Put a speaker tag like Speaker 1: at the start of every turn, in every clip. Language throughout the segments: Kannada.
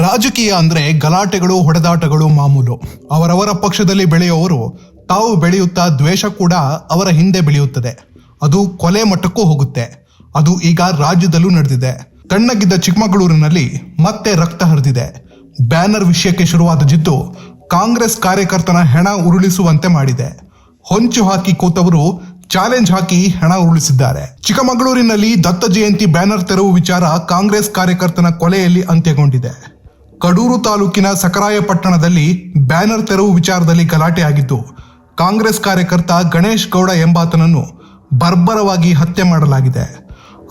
Speaker 1: ರಾಜಕೀಯ ಅಂದ್ರೆ ಗಲಾಟೆಗಳು, ಹೊಡೆದಾಟಗಳು ಮಾಮೂಲು. ಅವರವರ ಪಕ್ಷದಲ್ಲಿ ಬೆಳೆಯುವವರು, ತಾವು ಬೆಳೆಯುತ್ತಾ ದ್ವೇಷ ಕೂಡ ಅವರ ಹಿಂದೆ ಬೆಳೆಯುತ್ತದೆ. ಅದು ಕೊಲೆ ಮಟ್ಟಕ್ಕೂ ಹೋಗುತ್ತೆ. ಅದು ಈಗ ರಾಜ್ಯದಲ್ಲೂ ನಡೆದಿದೆ. ತಣ್ಣಗಿದ್ದ ಚಿಕ್ಕಮಗಳೂರಿನಲ್ಲಿ ಮತ್ತೆ ರಕ್ತ ಹರಿದಿದೆ. ಬ್ಯಾನರ್ ವಿಷಯಕ್ಕೆ ಶುರುವಾದ ಜಿದ್ದು ಕಾಂಗ್ರೆಸ್ ಕಾರ್ಯಕರ್ತನ ಹೆಣ ಉರುಳಿಸುವಂತೆ ಮಾಡಿದೆ. ಹೊಂಚು ಹಾಕಿ ಕೂತವರು, ಚಾಲೆಂಜ್ ಹಾಕಿ ಹಣ ಉರುಳಿಸಿದ್ದಾರೆ. ಚಿಕ್ಕಮಗಳೂರಿನಲ್ಲಿ ದತ್ತ ಜಯಂತಿ ಬ್ಯಾನರ್ ತೆರವು ವಿಚಾರ ಕಾಂಗ್ರೆಸ್ ಕಾರ್ಯಕರ್ತನ ಕೊಲೆಯಲ್ಲಿ ಅಂತ್ಯಗೊಂಡಿದೆ. ಕಡೂರು ತಾಲೂಕಿನ ಸಕರಾಯಪಟ್ಟಣದಲ್ಲಿ ಬ್ಯಾನರ್ ತೆರವು ವಿಚಾರದಲ್ಲಿ ಗಲಾಟೆ ಆಗಿದ್ದು, ಕಾಂಗ್ರೆಸ್ ಕಾರ್ಯಕರ್ತ ಗಣೇಶ್ ಗೌಡ ಎಂಬಾತನನ್ನು ಬರ್ಬರವಾಗಿ ಹತ್ಯೆ ಮಾಡಲಾಗಿದೆ.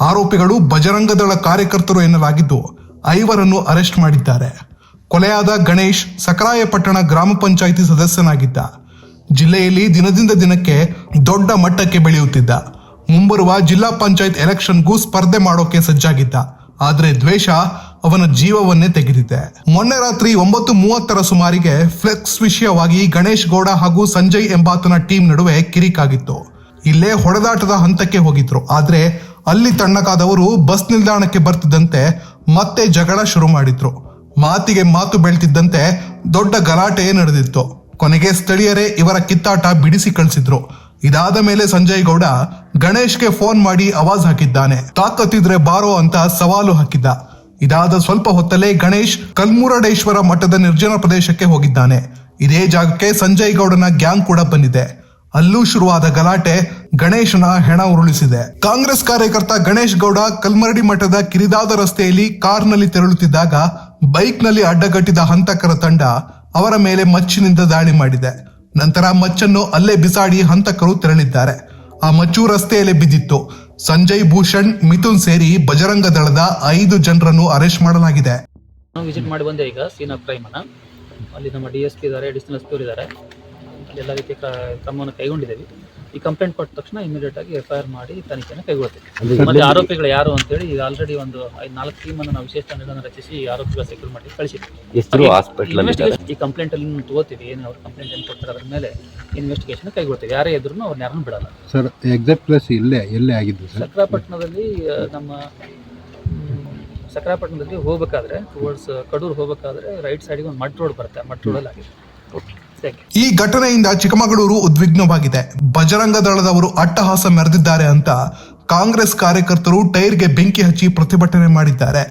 Speaker 1: ಆರೋಪಿಗಳು ಬಜರಂಗದಳ ಕಾರ್ಯಕರ್ತರು ಎನ್ನಲಾಗಿದ್ದು, ಐವರನ್ನು ಅರೆಸ್ಟ್ ಮಾಡಿದ್ದಾರೆ. ಕೊಲೆಯಾದ ಗಣೇಶ್ ಸಕರಾಯಪಟ್ಟಣ ಗ್ರಾಮ ಪಂಚಾಯಿತಿ ಸದಸ್ಯನಾಗಿದ್ದ. ಜಿಲ್ಲೆಯಲ್ಲಿ ದಿನದಿಂದ ದಿನಕ್ಕೆ ದೊಡ್ಡ ಮಟ್ಟಕ್ಕೆ ಬೆಳೆಯುತ್ತಿದ್ದ. ಮುಂಬರುವ ಜಿಲ್ಲಾ ಪಂಚಾಯತ್ ಎಲೆಕ್ಷನ್ಗೂ ಸ್ಪರ್ಧೆ ಮಾಡೋಕೆ ಸಜ್ಜಾಗಿದ್ದ. ಆದರೆ ದ್ವೇಷ ಅವನ ಜೀವವನ್ನೇ ತೆಗೆದಿದೆ. ಮೊನ್ನೆ ರಾತ್ರಿ ಒಂಬತ್ತು ಮೂವತ್ತರ ಸುಮಾರಿಗೆ ಫ್ಲೆಕ್ಸ್ ವಿಷಯವಾಗಿ ಗಣೇಶ್ ಗೌಡ ಹಾಗೂ ಸಂಜಯ್ ಎಂಬಾತನ ಟೀಮ್ ನಡುವೆ ಕಿರಿಕಾಗಿತ್ತು. ಇಲ್ಲೇ ಹೊಡೆದಾಟದ ಹಂತಕ್ಕೆ ಹೋಗಿದ್ರು. ಆದ್ರೆ ಅಲ್ಲಿ ತಣ್ಣಕಾದವರು ಬಸ್ ನಿಲ್ದಾಣಕ್ಕೆ ಬರ್ತಿದ್ದಂತೆ ಮತ್ತೆ ಜಗಳ ಶುರು ಮಾಡಿದ್ರು. ಮಾತಿಗೆ ಮಾತು ಬೆಳ್ತಿದ್ದಂತೆ ದೊಡ್ಡ ಗಲಾಟೆಯೇ ನಡೆದಿತ್ತು. ಕೊನೆಗೆ ಸ್ಥಳೀಯರೇ ಇವರ ಕಿತ್ತಾಟ ಬಿಡಿಸಿ ಕಳಿಸಿದ್ರು. ಇದಾದ ಮೇಲೆ ಸಂಜಯ್ ಗೌಡ ಗಣೇಶ್ಗೆ ಫೋನ್ ಮಾಡಿ ಅವಾಜ್ ಹಾಕಿದ್ದಾನೆ. ತಾಕತ್ತಿದ್ರೆ ಬಾರೋ ಅಂತ ಸವಾಲು ಹಾಕಿದ್ದ. ಇದಾದ ಸ್ವಲ್ಪ ಹೊತ್ತಲ್ಲೇ ಗಣೇಶ್ ಕಲ್ಮುರಡೇಶ್ವರ ಮಠದ ನಿರ್ಜನ ಪ್ರದೇಶಕ್ಕೆ ಹೋಗಿದ್ದಾನೆ. ಇದೇ ಜಾಗಕ್ಕೆ ಸಂಜಯ್ ಗೌಡನ ಗ್ಯಾಂಗ್ ಕೂಡ ಬಂದಿದೆ. ಅಲ್ಲೂ ಶುರುವಾದ ಗಲಾಟೆ ಗಣೇಶನ ಹೆಣ ಉರುಳಿಸಿದೆ. ಕಾಂಗ್ರೆಸ್ ಕಾರ್ಯಕರ್ತ ಗಣೇಶ್ ಗೌಡ ಕಲ್ಮರಡಿ ಮಠದ ಕಿರಿದಾದ ರಸ್ತೆಯಲ್ಲಿ ಕಾರ್ನಲ್ಲಿ ತೆರಳುತ್ತಿದ್ದಾಗ ಬೈಕ್ನಲ್ಲಿ ಅಡ್ಡಗಟ್ಟಿದ ಹಂತಕರ ತಂಡ ಅವರ ಮೇಲೆ ಮಚ್ಚಿನಿಂದ ದಾಳಿ ಮಾಡಿದೆ. ನಂತರ ಮಚ್ಚನ್ನು ಅಲ್ಲೇ ಬಿಸಾಡಿ ಹಂತಕರು ತೆರಳಿದ್ದಾರೆ. ಆ ಮಚ್ಚು ರಸ್ತೆಯಲ್ಲೇ ಬಿದ್ದಿತ್ತು. ಸಂಜಯ್ ಭೂಷಣ್, ಮಿಥುನ್ ಸೇರಿ ಬಜರಂಗ ದಳದ ಐದು ಜನರನ್ನು ಅರೆಸ್ಟ್ ಮಾಡಲಾಗಿದೆ.
Speaker 2: ನಾವು ವಿಸಿಟ್ ಮಾಡಿ ಬಂದೆ ಈಗ ಸೀನ್ ಆಫ್ ಅನ್ನ. ಅಲ್ಲಿ ನಮ್ಮ ಡಿ ಎಸ್ ಪಿ ಇದ್ದಾರೆ ಅಡಿಷನಲ್ ಎಸ್ ಇದ್ದಾರೆ. ಎಲ್ಲ ರೀತಿಯ ಕ್ರ- ಕ್ರಮವನ್ನು ಕೈಗೊಂಡಿದ್ದೇವೆ. ಈ ಕಂಪ್ಲೇಂಟ್ ಕೊಟ್ಟ ತಕ್ಷಣ ಇಮಿಡಿಯೇಟ್ ಆಗಿ ಎಫ್ ಐ ಆರ್ ಮಾಡಿ ತನಿಖೆಯನ್ನು ಕೈಗೊಳ್ತೀವಿ. ಮತ್ತೆ ಆರೋಪಿಗಳು ಯಾರು ಅಂತೇಳಿ ಈಗ ಆಲ್ರೆಡಿ ಒಂದು ಐದು ನಾಲ್ಕು ಅನ್ನು ನಾವು ವಿಶೇಷ ತಂಡಗಳನ್ನು ರಚಿಸಿ ಈ ಆರೋಪಿಗಳ ಸೆಕ್ಯೂರ್ ಮಾಡಿ ಕಳಿಸಿದ್ವಿ. ಇನ್ವೆಸ್ಟಿಗೇಷನ್ ಈ ಕಂಪ್ಲೇಂಟ್ ಅಲ್ಲಿ ತಗೋತೀವಿ. ಏನು ಅವ್ರ ಕಂಪ್ಲೇಂಟ್ ಏನು ಕೊಡ್ತಾರೆ ಅದ್ರ ಮೇಲೆ ಇನ್ವೆಸ್ಟಿಗೇಷನ್ ಕೈಗೊಳ್ತೀವಿ. ಯಾರೇ ಇದ್ರು ಅವ್ರನ್ನ ಯಾರನ್ನು ಬಿಡಲ್ಲ.
Speaker 3: ಸರ್ ಎಕ್ಸಾಕ್ಟ್ ಪ್ಲೇಸ್ ಇಲ್ಲೇ ಎಲ್ಲೇ ಆಗಿದ್ದು ಸರ್
Speaker 2: ಸಕ್ರಾಪಟ್ಟಣದಲ್ಲಿ ನಮ್ಮ ಸಕ್ರಾಪಟ್ಟಣದಲ್ಲಿ ಹೋಗ್ಬೇಕಾದ್ರೆ ಟುವರ್ಡ್ಸ್ ಕಡೂರು ಹೋಗ್ಬೇಕಾದ್ರೆ ರೈಟ್ ಸೈಡಿಗೆ ಒಂದು ಮಡ್ ರೋಡ್ ಬರುತ್ತೆ. ಮಡ್ ರೋಡಲ್ಲಿ ಆಗಿದೆ. You.
Speaker 1: ಈ ಘಟನೆಯಿಂದ ಚಿಕ್ಕಮಗಳೂರು ಉದ್ವಿಗ್ನವಾಗಿದೆ. ಬಜರಂಗ ದಳದವರು ಅಟ್ಟಹಾಸ ಮೆರೆದಿದ್ದಾರೆ ಅಂತ ಕಾಂಗ್ರೆಸ್ ಕಾರ್ಯಕರ್ತರು ಟೈರ್ಗೆ ಬೆಂಕಿ ಹಚ್ಚಿ ಪ್ರತಿಭಟನೆ ಮಾಡಿದ್ದಾರೆ.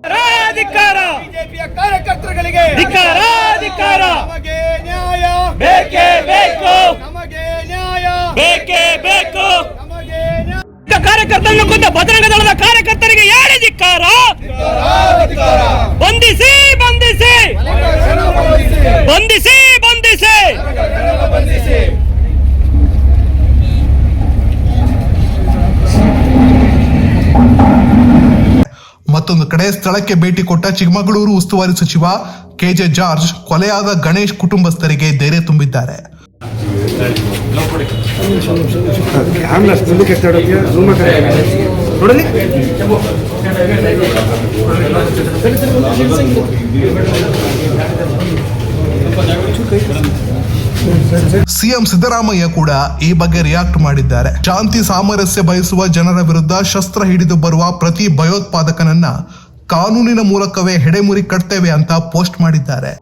Speaker 4: ನಮಗೆ ನ್ಯಾಯ.
Speaker 5: ಬೇಕೇ ಬೇಕು
Speaker 4: ನಮಗೆ ನ್ಯಾಯ
Speaker 5: ಬೇಕೇ ಬೇಕು
Speaker 4: ನಮಗೆ ನ್ಯಾಯ
Speaker 5: ಕಾರ್ಯಕರ್ತರನ್ನು ಕೊಂದ ಬಜರಂಗ ದಳದ ಕಾರ್ಯಕರ್ತರಿಗೆ ಯಾರೇ ಧಿಕ್ಕಾರ ಬಂಧಿಸಿ ಬಂಧಿಸಿ ಬಂಧಿಸಿ ಬಂಧಿಸಿ
Speaker 1: ಮತ್ತೊಂದು ಕಡೆ ಸ್ಥಳಕ್ಕೆ ಭೇಟಿ ಕೊಟ್ಟ ಚಿಕ್ಕಮಗಳೂರು ಉಸ್ತುವಾರಿ ಸಚಿವ ಕೆಜೆ ಜಾರ್ಜ್, ಕೊಲೆಯಾದ ಗಣೇಶ್ ಕುಟುಂಬಸ್ಥರಿಗೆ ಧೈರ್ಯ ತುಂಬಿದ್ದಾರೆ. ಸಿಎಂ ಸಿದ್ದರಾಮಯ್ಯ ಕೂಡ ಈ ಬಗ್ಗೆ ರಿಯಾಕ್ಟ್ ಮಾಡಿದ್ದಾರೆ. ಶಾಂತಿ ಸಾಮರಸ್ಯ ಬಯಸುವ ಜನರ ವಿರುದ್ಧ ಶಸ್ತ್ರ ಹಿಡಿದು ಬರುವ ಪ್ರತಿ ಭಯೋತ್ಪಾದಕನನ್ನ ಕಾನೂನಿನ ಮೂಲಕವೇ ಹೆಡೆಮುರಿ ಕಟ್ತೇವೆ ಅಂತ ಪೋಸ್ಟ್ ಮಾಡಿದ್ದಾರೆ.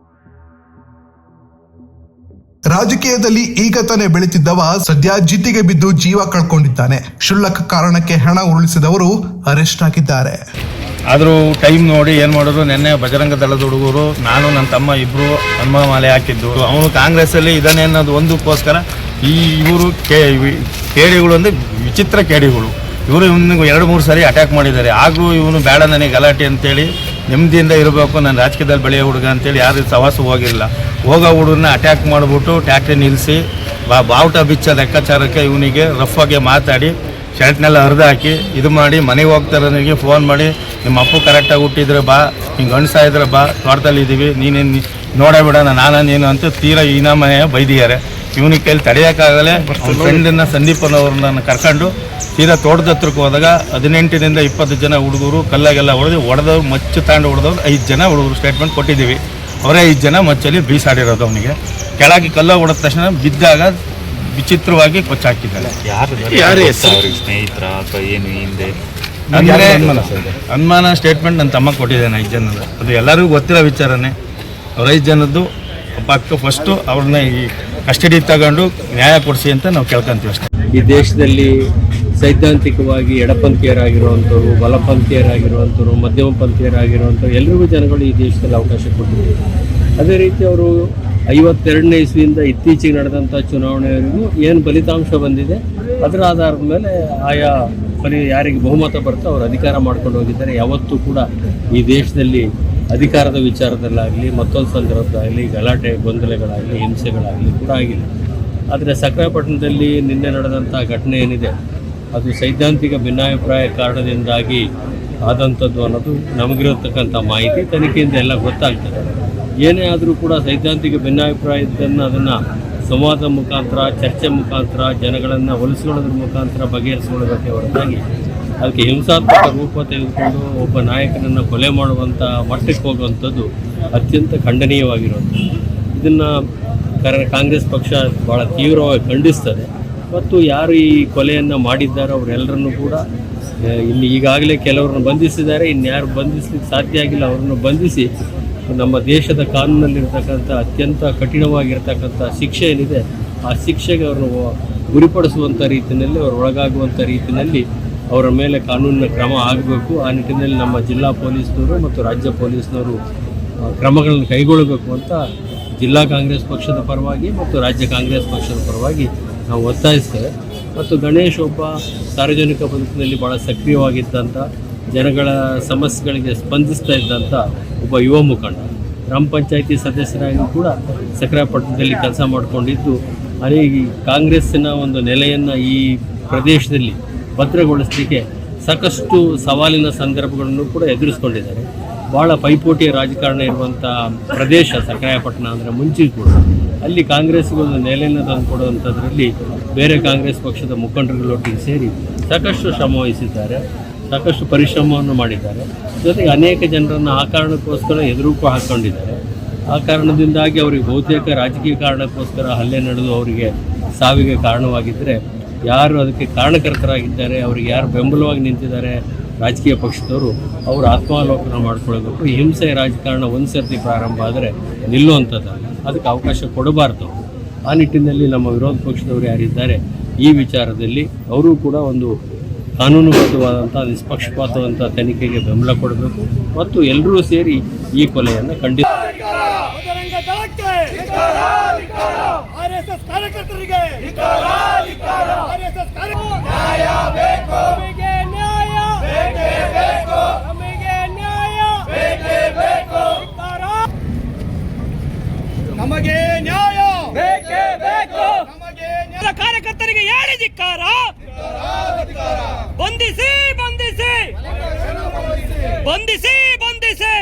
Speaker 1: ರಾಜಕೀಯದಲ್ಲಿ ಈಗ ತಾನೇ ಬೆಳೆತಿದ್ದವ ಸದ್ಯ ಜಿದ್ದಿಗೆ ಬಿದ್ದು ಜೀವ ಕಳ್ಕೊಂಡಿದ್ದಾನೆ. ಕ್ಷುಲ್ಲಕ ಕಾರಣಕ್ಕೆ ಹಣ ಉರುಳಿಸಿದವರು ಅರೆಸ್ಟ್ ಆಗಿದ್ದಾರೆ.
Speaker 6: ಆದರೂ ಟೈಮ್ ನೋಡಿ ಏನು ಮಾಡೋದು, ನಿನ್ನೆ ಬಜರಂಗ ದಳದ ಹುಡುಗರು, ನಾನು ನನ್ನ ತಮ್ಮ ಇಬ್ಬರು ಹನುಮ ಮಾಲೆ ಹಾಕಿದ್ದು. ಅವನು ಕಾಂಗ್ರೆಸ್ಸಲ್ಲಿ ಇದ್ದಾನೆ ಅನ್ನೋದು ಒಂದಕ್ಕೋಸ್ಕರ ಈ ಇವರು ಕೇ ಕೇಡಿಗಳು ಅಂದರೆ ವಿಚಿತ್ರ ಕೇಡಿಗಳು. ಇವರು ಇವನಿಗೆ ಎರಡು, ಮೂರು ಸಾರಿ ಅಟ್ಯಾಕ್ ಮಾಡಿದ್ದಾರೆ. ಆಗಲೂ ಇವನು ಬೇಡ ನನಗೆ ಗಲಾಟೆ ಅಂತೇಳಿ ನೆಮ್ಮದಿಯಿಂದ ಇರಬೇಕು. ನಾನು ರಾಜಕೀಯದಲ್ಲಿ ಬೆಳೆಯೋ ಹುಡುಗ ಅಂತೇಳಿ ಯಾರು ಸವಾಸ ಹೋಗಿರಲಿಲ್ಲ ಹೋಗೋ ಹುಡುಗನ ಅಟ್ಯಾಕ್ ಮಾಡಿಬಿಟ್ಟು ಟ್ಯಾಕ್ಟ್ರಿ ನಿಲ್ಲಿಸಿ ಬಾ, ಬಾವುಟ ಬಿಚ್ಚ ಲೆಕ್ಕಾಚಾರಕ್ಕೆ ಇವನಿಗೆ ರಫ್ ಆಗಿ ಮಾತಾಡಿ ಶರ್ಟ್ನೆಲ್ಲ ಹರಿದು ಹಾಕಿ ಇದು ಮಾಡಿ ಮನೆಗೆ ಹೋಗ್ತಾರನಿಗೆ ಫೋನ್ ಮಾಡಿ ನಿಮ್ಮ ಅಪ್ಪು ಕರೆಕ್ಟಾಗಿ ಹುಟ್ಟಿದ್ರೆ ಬಾ ಹಿಂಗೆ ಗಂಡಸ ಇದ್ರೆ ಬಾ ತೋಟದಲ್ಲಿ ಇದ್ದೀವಿ ನೀನೇನು ನೋಡೇ ಬಿಡೋಣ ನಾನ ನೀನು ಅಂತ ತೀರಾ ಈನ ಮನೆಯ ಬೈದಿದ್ದಾರೆ. ಇವನಿಗೆ ಕೈಲಿ ತಡೆಯೋಕ್ಕಾಗಲೇ ಫ್ರೆಂಡನ್ನು ಫ್ರೆಂಡನ್ನ ಸಂದೀಪನವ್ರನ್ನ ಕರ್ಕೊಂಡು ತೀರಾ ತೋಟದ ಹತ್ರಕ್ಕೆ ಹೋದಾಗ ಹದಿನೆಂಟರಿಂದ ಇಪ್ಪತ್ತು ಜನ ಹುಡುಗರು ಕಲ್ಲಾಗೆಲ್ಲ ಹೊಡೆದು ಹೊಡೆದವ್ರು ಮಚ್ಚು ತಾಂಡು ಹೊಡೆದವ್ರು ಐದು ಜನ ಹುಡುಗರು ಸ್ಟೇಟ್ಮೆಂಟ್ ಕೊಟ್ಟಿದ್ದೀವಿ. ಅವರೇ ಐದು ಜನ ಮಚ್ಚಲ್ಲಿ ಬೀಸಾಡಿರೋದು ಅವನಿಗೆ. ಕೆಳಗೆ ಕಲ್ಲ ಹೊಡೆದ ತಕ್ಷಣ ಬಿದ್ದಾಗ ವಿಚಿತ್ರವಾಗಿ ಕೊಚ್ಚಾಕಿದ್ದಾರೆ.
Speaker 7: ಯಾರು ಸ್ನೇಹಿತರ ಅಥವಾ ಏನು ಹಿಂದೆ?
Speaker 6: ಅಂದರೆ ಅನುಮಾನ? ಸ್ಟೇಟ್ಮೆಂಟ್ ನನ್ನ ತಮ್ಮ ಕೊಟ್ಟಿದ್ದೇನೆ ಐದು ಜನದ ಅದು ಎಲ್ಲರಿಗೂ ಗೊತ್ತಿರೋ ವಿಚಾರನೇ. ಐದು ಜನದ್ದು ಪಕ್ಕ ಫಸ್ಟು ಅವ್ರನ್ನ ಈ ಕಸ್ಟಡಿ ತಗೊಂಡು ನ್ಯಾಯ ಕೊಡಿಸಿ ಅಂತ ನಾವು ಕೇಳ್ಕೊಂತೀವಿ ಅಷ್ಟೇ.
Speaker 8: ಈ ದೇಶದಲ್ಲಿ ಸೈದ್ಧಾಂತಿಕವಾಗಿ ಎಡಪಂಥೀಯರಾಗಿರುವಂಥವ್ರು ಬಲಪಂಥೀಯರಾಗಿರುವಂಥವ್ರು ಮಧ್ಯಮ ಪಂಥೀಯರಾಗಿರುವಂಥವ್ರು ಎಲ್ರಿಗೂ ಜನಗಳು ಈ ದೇಶದಲ್ಲಿ ಅವಕಾಶ ಕೊಟ್ಟಿದ್ದಾರೆ. ಅದೇ ರೀತಿ ಅವರು ಐವತ್ತೆರಡನೇ ಇಸ್ವಿಯಿಂದ ಇತ್ತೀಚೆಗೆ ನಡೆದಂಥ ಚುನಾವಣೆಯವರೆಗೂ ಏನು ಫಲಿತಾಂಶ ಬಂದಿದೆ, ಅದರ ಆಧಾರದ ಮೇಲೆ ಆಯಾ ಫಲಿ ಯಾರಿಗೆ ಬಹುಮತ ಬರುತ್ತೋ ಅವರು ಅಧಿಕಾರ ಮಾಡ್ಕೊಂಡು ಹೋಗಿದ್ದಾರೆ. ಯಾವತ್ತೂ ಕೂಡ ಈ ದೇಶದಲ್ಲಿ ಅಧಿಕಾರದ ವಿಚಾರದಲ್ಲಾಗಲಿ, ಮತ್ತೊಂದು ಸಂದರ್ಭದಾಗಲಿ, ಗಲಾಟೆ, ಗೊಂದಲಗಳಾಗಲಿ, ಹಿಂಸೆಗಳಾಗಲಿ ಕೂಡ ಆಗಿಲ್ಲ. ಆದರೆ ಸಕ್ರಾಯಪಟ್ಟಣದಲ್ಲಿ ನಿನ್ನೆ ನಡೆದಂಥ ಘಟನೆ ಏನಿದೆ, ಅದು ಸೈದ್ಧಾಂತಿಕ ಭಿನ್ನಾಭಿಪ್ರಾಯ ಕಾರಣದಿಂದಾಗಿ ಆದಂಥದ್ದು ಅನ್ನೋದು ನಮಗಿರತಕ್ಕಂಥ ಮಾಹಿತಿ. ತನಿಖೆಯಿಂದ ಎಲ್ಲ ಗೊತ್ತಾಗ್ತದೆ. ಏನೇ ಆದರೂ ಕೂಡ ಸೈದ್ಧಾಂತಿಕ ಭಿನ್ನಾಭಿಪ್ರಾಯದನ್ನು ಅದನ್ನು ಸಂವಾದ ಮುಖಾಂತರ, ಚರ್ಚೆ ಮುಖಾಂತರ, ಜನಗಳನ್ನು ಒಲಿಸ್ಕೊಳ್ಳೋದ್ರ ಮುಖಾಂತರ ಬಗೆಹರಿಸ್ಕೊಳ್ಬೇಕೆ ಹೊರತಾಗಿ ಅದಕ್ಕೆ ಹಿಂಸಾತ್ಮಕ ರೂಪ ತೆಗೆದುಕೊಂಡು ಒಬ್ಬ ನಾಯಕನನ್ನು ಕೊಲೆ ಮಾಡುವಂಥ ಮಟ್ಟಕ್ಕೆ ಹೋಗುವಂಥದ್ದು ಅತ್ಯಂತ ಖಂಡನೀಯವಾಗಿರುವಂಥದ್ದು. ಇದನ್ನು ಕಾಂಗ್ರೆಸ್ ಪಕ್ಷ ಭಾಳ ತೀವ್ರವಾಗಿ ಖಂಡಿಸ್ತದೆ. ಮತ್ತು ಯಾರು ಈ ಕೊಲೆಯನ್ನು ಮಾಡಿದ್ದಾರೋ ಅವರೆಲ್ಲರನ್ನು ಕೂಡ ಇಲ್ಲಿ ಈಗಾಗಲೇ ಕೆಲವರನ್ನು ಬಂಧಿಸಿದ್ದಾರೆ, ಇನ್ಯಾರು ಬಂಧಿಸ್ಲಿಕ್ಕೆ ಸಾಧ್ಯ ಆಗಿಲ್ಲ ಅವರನ್ನು ಬಂಧಿಸಿ ನಮ್ಮ ದೇಶದ ಕಾನೂನಲ್ಲಿರ್ತಕ್ಕಂಥ ಅತ್ಯಂತ ಕಠಿಣವಾಗಿರ್ತಕ್ಕಂಥ ಶಿಕ್ಷೆ ಏನಿದೆ, ಆ ಶಿಕ್ಷೆಗೆ ಅವರನ್ನು ಗುರಿಪಡಿಸುವಂಥ ರೀತಿಯಲ್ಲಿ, ಅವರು ಒಳಗಾಗುವಂಥ ರೀತಿಯಲ್ಲಿ ಅವರ ಮೇಲೆ ಕಾನೂನಿನ ಕ್ರಮ ಆಗಬೇಕು. ಆ ನಿಟ್ಟಿನಲ್ಲಿ ನಮ್ಮ ಜಿಲ್ಲಾ ಪೊಲೀಸ್ನವರು ಮತ್ತು ರಾಜ್ಯ ಪೊಲೀಸ್ನವರು ಕ್ರಮಗಳನ್ನು ಕೈಗೊಳ್ಳಬೇಕು ಅಂತ ಜಿಲ್ಲಾ ಕಾಂಗ್ರೆಸ್ ಪಕ್ಷದ ಪರವಾಗಿ ಮತ್ತು ರಾಜ್ಯ ಕಾಂಗ್ರೆಸ್ ಪಕ್ಷದ ಪರವಾಗಿ ನಾವು ಒತ್ತಾಯಿಸ್ತೇವೆ. ಮತ್ತು ಗಣೇಶ್ ಒಬ್ಬ ಸಾರ್ವಜನಿಕ ಬದುಕಿನಲ್ಲಿ ಭಾಳ ಸಕ್ರಿಯವಾಗಿದ್ದಂಥ, ಜನಗಳ ಸಮಸ್ಯೆಗಳಿಗೆ ಸ್ಪಂದಿಸ್ತಾ ಇದ್ದಂಥ ಒಬ್ಬ ಯುವ ಮುಖಂಡ. ಗ್ರಾಮ ಪಂಚಾಯಿತಿ ಸದಸ್ಯರಾಗಿ ಕೂಡ ಸಕ್ರಿಯಪಟ್ಟಣದಲ್ಲಿ ಕೆಲಸ ಮಾಡಿಕೊಂಡಿದ್ದು ಅನೇಕ ಕಾಂಗ್ರೆಸ್ಸಿನ ಒಂದು ನೆಲೆಯನ್ನು ಈ ಪ್ರದೇಶದಲ್ಲಿ ಭದ್ರಗೊಳಿಸಲಿಕ್ಕೆ ಸಾಕಷ್ಟು ಸವಾಲಿನ ಸಂದರ್ಭಗಳನ್ನು ಕೂಡ ಎದುರಿಸ್ಕೊಂಡಿದ್ದಾರೆ. ಭಾಳ ಪೈಪೋಟಿಯ ರಾಜಕಾರಣ ಇರುವಂಥ ಪ್ರದೇಶ ಸಕ್ರಾಯಪಟ್ಟಣ ಅಂದರೆ ಮುಂಚೆ ಕೂಡ. ಅಲ್ಲಿ ಕಾಂಗ್ರೆಸ್ಗೆ ಒಂದು ನೆಲೆಯನ್ನು ತಂದುಕೊಡುವಂಥದ್ರಲ್ಲಿ ಬೇರೆ ಕಾಂಗ್ರೆಸ್ ಪಕ್ಷದ ಮುಖಂಡರುಗಳೊಟ್ಟಿಗೆ ಸೇರಿ ಸಾಕಷ್ಟು ಶ್ರಮ ವಹಿಸಿದ್ದಾರೆ. ಸಾಕಷ್ಟು ಪರಿಶ್ರಮವನ್ನು ಮಾಡಿದ್ದಾರೆ. ಜೊತೆಗೆ ಅನೇಕ ಜನರನ್ನು ಆ ಕಾರಣಕ್ಕೋಸ್ಕರ ಎದುರುಕು ಹಾಕ್ಕೊಂಡಿದ್ದಾರೆ ಆ ಕಾರಣದಿಂದಾಗಿ ಅವರಿಗೆ ಬಹುತೇಕ ರಾಜಕೀಯ ಕಾರಣಕ್ಕೋಸ್ಕರ ಹಲ್ಲೆ ನಡೆದು ಅವರಿಗೆ ಸಾವಿಗೆ ಕಾರಣವಾಗಿದ್ದರೆ ಯಾರು ಅದಕ್ಕೆ ಕಾರಣಕರ್ತರಾಗಿದ್ದಾರೆ, ಅವರಿಗೆ ಯಾರು ಬೆಂಬಲವಾಗಿ ನಿಂತಿದ್ದಾರೆ ರಾಜಕೀಯ ಪಕ್ಷದವರು, ಅವರು ಆತ್ಮಾವಲೋಕನ ಮಾಡಿಕೊಳ್ಳಬೇಕು ಹಿಂಸೆ ರಾಜಕಾರಣ ಒಂದು ಸರ್ತಿ ಪ್ರಾರಂಭ ಆದರೆ ನಿಲ್ಲುವಂಥದ್ದು ಅದಕ್ಕೆ ಅವಕಾಶ ಕೊಡಬಾರ್ದು ಆ ನಿಟ್ಟಿನಲ್ಲಿ ನಮ್ಮ ವಿರೋಧ ಪಕ್ಷದವರು ಯಾರಿದ್ದಾರೆ, ಈ ವಿಚಾರದಲ್ಲಿ ಅವರು ಕೂಡ ಒಂದು ಕಾನೂನುಬದ್ಧವಾದಂಥ ನಿಷ್ಪಕ್ಷಪಾತವಂಥ ತನಿಖೆಗೆ ಬೆಂಬಲ ಕೊಡಬೇಕು. ಮತ್ತು ಎಲ್ಲರೂ ಸೇರಿ ಈ ಕೊಲೆಯನ್ನು ಖಂಡಿತ
Speaker 4: ಬಜರಂಗ ದಳಕ್ಕೆ ಆರ್ ಎಸ್ ಎಸ್ ಕಾರ್ಯಕರ್ತರಿಗೆ ಆರ್ ಎಸ್ ಎಸ್ ನ್ಯಾಯ ಬೇಕು ನಮಗೆ ನ್ಯಾಯ. ಬೇಕೇ ಬೇಕು. ನಮಗೆ ನ್ಯಾಯ. ಬೇಕೇ ಬೇಕು ನಮಗೆ ನ್ಯಾಯ ಬೇಕೇ ಬೇಕು ನಮಗೆ ನ್ಯಾಯ
Speaker 5: ಕಾರ್ಯಕರ್ತರಿಗೆ ಯಾರೇ ಧಿಕ್ಕಾರ? ಬಂಧಿಸಿ ಬಂಧಿಸಿ. ಬಂಧಿಸಿ ಬಂಧಿಸಿ.